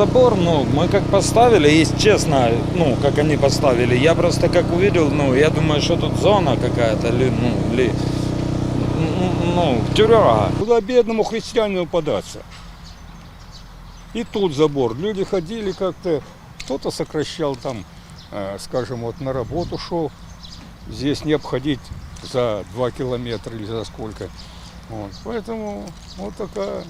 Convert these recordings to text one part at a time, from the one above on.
забор, ну, мы как поставили, если честно, ну, как они поставили, я просто как увидел, ну, я думаю, что тут зона какая-то, или, ну, или, ну, тюряга. Куда бедному христианину податься? И тут забор. Люди ходили как-то, кто-то сокращал там, э, скажем, вот на работу шел. Здесь не обходить за два километра или за сколько. Вот. Поэтому вот такая...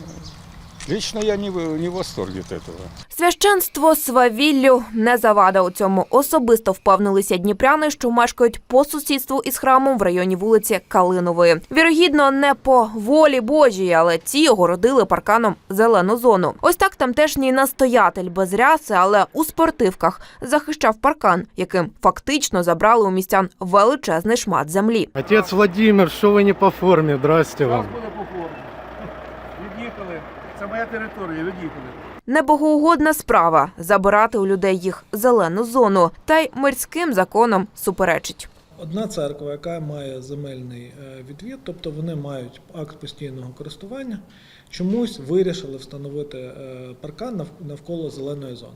Лично я не в, не в восторге от этого. Священство свавіллю не завада. У цьому особисто впевнилися дніпряни, що мешкають по сусідству із храмом в районі вулиці Калинової. Вірогідно, не по волі Божій, але ті огородили парканом зелену зону. Ось так тамтешній настоятель без ряси, але у спортивках захищав паркан, яким фактично забрали у містян величезний шмат землі. Отец Владимир, що ви не по формі? Здрасте вам. буде по формі. Від'їхали. Це моя територія, від'їхали. Небогоугодна справа забирати у людей їх зелену зону, та й мирським законом суперечить. Одна церква, яка має земельний е, відвід, тобто вони мають акт постійного користування, чомусь вирішили встановити е, паркан навколо зеленої зони.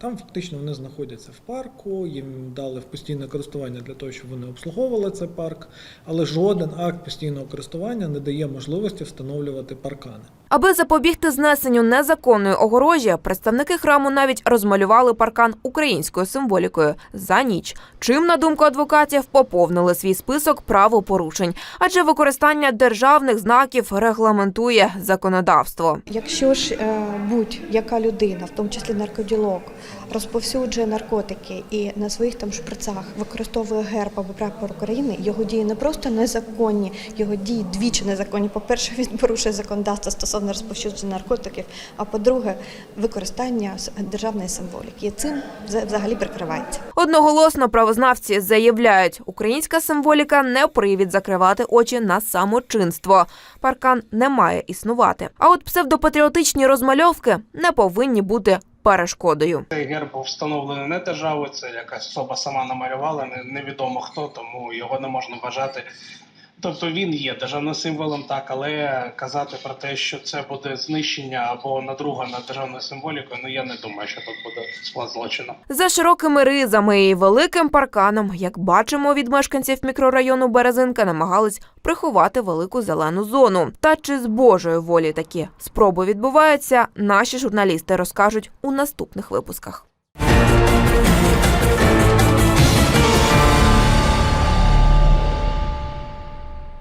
Там фактично вони знаходяться в парку, їм дали в постійне користування для того, щоб вони обслуговували цей парк, але жоден акт постійного користування не дає можливості встановлювати паркани. Аби запобігти знесенню незаконної огорожі, представники храму навіть розмалювали паркан українською символікою за ніч. Чим, на думку адвокатів, поповнили свій список правопорушень, адже використання державних знаків регламентує законодавство. Якщо ж е, будь-яка людина, в тому числі наркоділок, розповсюджує наркотики і на своїх там шприцах використовує герб або прапор України, його дії не просто незаконні, його дії двічі незаконні. По-перше, він порушує законодавство стосовно розповсюдження наркотиків, а по-друге, використання державної символіки. І цим взагалі прикривається. Одноголосно правознавці заявляють, українська символіка не привід закривати очі на самочинство. Паркан не має існувати. А от псевдопатріотичні розмальовки не повинні бути перешкодою. Цей герб встановлений не державою, це якась особа сама намалювала, не- невідомо хто, тому його не можна вважати. Тобто він є державним символом, так, але казати про те, що це буде знищення або надруга над державною символікою, ну я не думаю, що тут буде склад злочину. За широкими ризами і великим парканом, як бачимо від мешканців мікрорайону Березинка, намагались приховати велику зелену зону. Та чи з Божої волі такі спроби відбуваються, наші журналісти розкажуть у наступних випусках.